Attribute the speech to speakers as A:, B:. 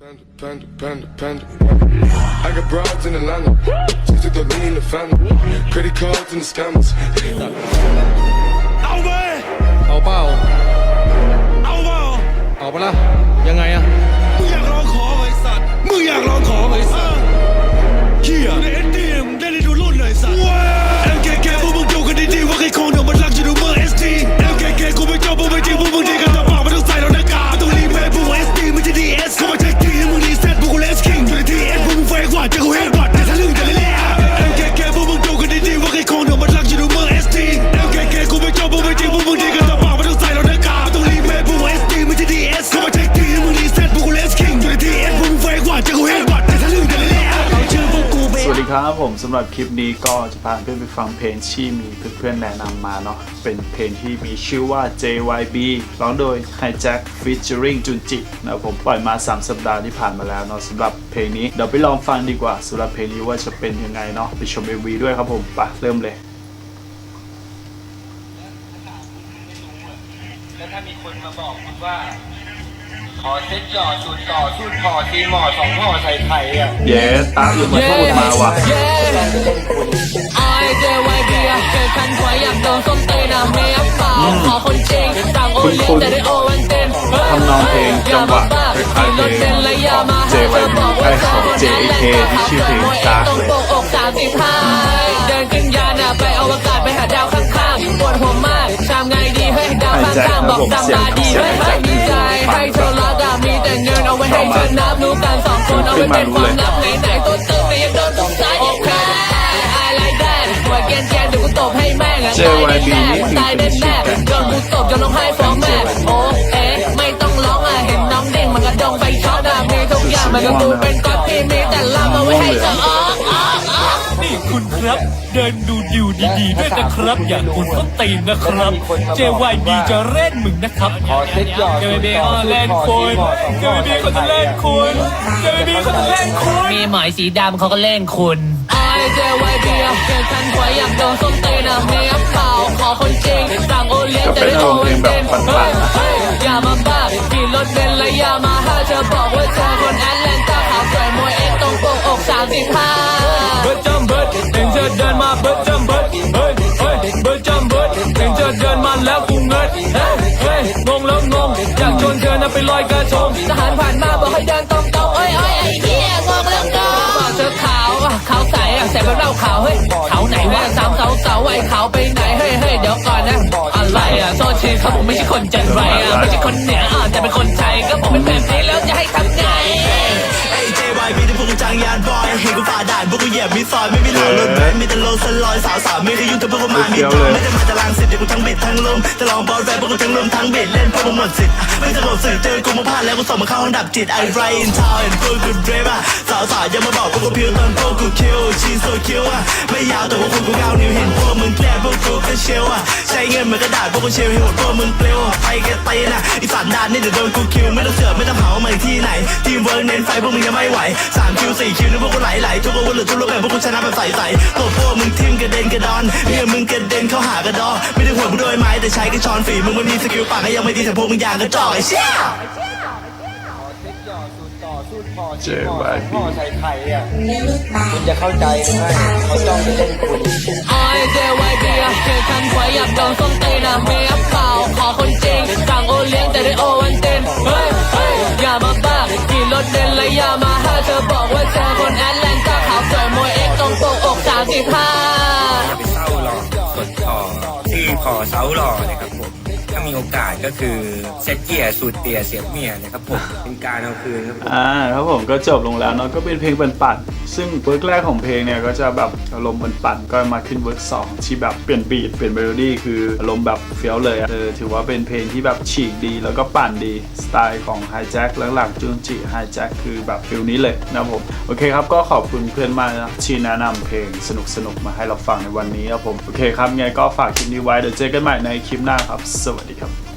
A: Panda, panda, panda, panda. I got broads in Atlanta. Just took the lean the family. Credit cards and the scammers.
B: ครับ
C: ผมสำหรับคลิปนี้ก็จะพาเพื่อนไปฟังเพลงที่มีเพื่อนๆแนะนำมาเนาะเป็นเพลงที่มีชื่อว่า JYB ร้องโดย Hijack featuring จุนจินะผมปล่อยมา 3 สัปดาห์ที่ผ่านมาแล้วเนาะสำหรับเพลงนี้เดี๋ยวไปลองฟังดีกว่าสำหรับเพลงนี้ว่าจะเป็นยังไงเนาะไปชม MV ด้วยครับผมไปเริ่มเลย
D: แล้วถ้ามีคนมาบอกคุณว่า ขอเซ็ตจอสูตรต่อสูตรพอทีหมอสองหมอใส่ไข่อะ
C: เย้ตาอยู่มาพูดมาว่ะ
E: ไอเจวายเบียร์เกิดคันหัวอยากโดนส้มเตยนะไม่อับเปล่าขอคนจริงต่างโอเลี้ยงแต่ได้โอวันเต็ม
C: ทำนองเพลงจังหวะคล้ายๆเพลง
E: และยามาให้เธอบอกว่าเธอคนนั้นแหละก็เขาเกิดมวยเองตรงปกอกสามสิบห้าเดินขึ้นยานอะไปอวกาศไปหาดาวข้าง ยดาวข้างๆบอกตำตาดีเฮ้ยให้มีใจให้เธอรักอะมีแต่เงินเอาไว้ให้เธอนับรู้กันสองคนเอาไว้เป็นความลับไหนๆตัวตึงไม่ยังโดนตกใจโอเค I like that หัวแกนแกนเดี๋ยวกูตบให้แม่งอะ
C: JYB นี่คือ
E: ตายแน่แน่โดนกูตบจนร้องไห้ฟ้องแม่โอ้เอ๊ะไม่ต้องร้องอะเห็นน้องเด้งมันกระดองไปช็อตอะมีทุกอย่างมันก็ดูเป็นก๊อตที่มีแต่ลำเอาไว้ให้เธออ๋อ
F: นี่คุณครับ เดินดูดิวดีๆด้วยนะครับ อย่าคุณต้นตีนนะครับ JYB จะเล่นมึงนะครับ
D: ขอเซ็ตจอ
F: เจ
D: สู
F: ว
D: ตร
F: บี
D: ต่อ
F: เขา
D: สูต
F: เล่
D: ร
F: น
D: พอ
F: คุ
D: ที
F: ณ
D: หมอสองห
F: เจ
D: มอ
F: วบี
D: ใส่
F: เขาจะ
D: ไข่
F: เล่นคุณเจวบีเขาจะเล่นคุณ
E: มีหมอยสีดำเขาก็เล่นคุณไอเจวายเบียร์เกิดคันหัวอยากโดนส้มตีนอะไม่อับเปล่าขอคนจริงสั่งโอเลี้ยงแต่ได้โอวันเต็มเฮ้ยเฮ้ยอย่ามาบ้าขี่รถเบนซ์และอย่ามาห้าเธอบอกว่าเธอคนแอตแลนตาขาวสวยมวยเอ็กตรงปกอกสามสิบห้า
F: ไปลอยกระทง
E: ทหารผ่านมาบอกให้เดินตรงตรงๆเอ้ยเอ้ยไอ้เหี้ยงงแล้วก็บอกเธอขาวอะขาวใสอะใส่เป็นเหล้าขาวเฮ้ยขาวไหนแม่สามเสาเสาไอ้ขาวไปไหนเฮ้ยเฮ้ยเดี๋ยวก่อนนะอะไรอะโซชีเขาผมไม่ใช่คนจันไรอะไม่ใช่คนเหนืออะแต่เป็นคนไทยก็ผมเป็นแบบนี้แล้วจะให้ทำไง
B: ไอ้ JYB ที่พวกกูจ้างยานบอยเห็นกูฝ่าด่านพวกกูเหยียบมิดซอยไม่มีหลอดรถแบนมีแต่โลสลอยสาวสาวไม่เคยยุ่งแต่พวกกูมามีบอลไม่ได้มาจากลางสิทธิ์เดี๋ยวกูทั้งบิดทั้งล มจะลองบอลแฟนพวกกูทั้งลมทั้งเบิดเล่นพวกมึงหมดสิทธิ์ไม่จะหลบสื่อเจอกูมาพลาดแล้วกูส่งมาเข้าห้องดับจิตไอ้ไรอินทาวน์เห็นพวกกูเดรฟอะสาวสาวยังมาบอกพวกกูพิวตอนพวกกูคิวชีโซคิวอะไม่ยาวแต่ว่าพวกกูเงานิ้วเห็นพวกมึงแกล้พวกกูก็เชลอะใช้เงินเหมือนกระดาษพวกกูเชลให้หมดพวกมึงเปลวไปแกตีน่ะอีสันดานนี่เดี๋ยวโดนกูคิวไม่ต้องเสือกไม่ต้องเผามาอีกที่ไหนทีมเวิร์กเน้นไฟพวกมึงยังไม่ไหวสามคิวสี่คิวนี่พวกกูไหลไหลทุกอาวุธหรือทุกรูปแบบพวกกูชนะแบบใสๆตัวพวกมึงทิมกระเด็นกระดอนเมียมึงกระเด็นเข้าหากระดอไม่ได้ห่วงด้วยไม้แต่ใช้กระชอนฝีมึงไม่มีสกิลปากก็ยังไม่ดีแต่พวกมึงอย่างกระจอกไอ้เชี่ย
D: ขอเซ็ตจอสูตรต่อสูตรพอทีหมอสองหมอใส่ไข่อะคุณจะเข้าใจไหมเขาจ้องจะเล่นคุณ
E: ไอเจวายเบียร์เกิดคันหัวอยากโดนส้มตีนอะไม่อับเปล่าขอคนจริงสั่งโอเลี้ยงแต่ได้โอวันเต็มเฮ้ยเฮ้ยอย่ามาบ้าขี่รถเบนซ์และอย่ามาห้าเธอบอกว่าเธอคนแอตแล ขอ
G: เสาหล่อนะครับผมถ้ามีโอกาสก็คือเซ็ตเกียร์สูตรเตียเสียบเมียนะครับผมเป็นการเอาคืนครับผม
C: อ่าครับผมก็จบลงแล้วเนาะก็เป็นเพลงปั่นๆซึ่งเวิร์กแรกของเพลงเนี่ยก็จะแบบอารมณ์ปั่นๆก็มาขึ้นเวิร์กสองที่แบบเปลี่ยนบีทเปลี่ยนเมโลดี้คืออารมณ์แบบเฟี้ยวเลยเออถือว่าเป็นเพลงที่แบบฉีกดีแล้วก็ปั่นดีสไตล์ของไฮแจ็คหลังๆจุนจิไฮแจ็คคือแบบฟิลนี้เลยนะครับผมโอเคครับก็ขอบคุณเพื่อนมากนะที่แนะนำเพลงสนุกๆมาให้เราฟังในวันนี้ครับผมโอเคครับไงก็ฝากคลิปนี้ไว้เดี๋ยวเจอกันใหม่ในคลิปหน้าครับสวัสดีครับ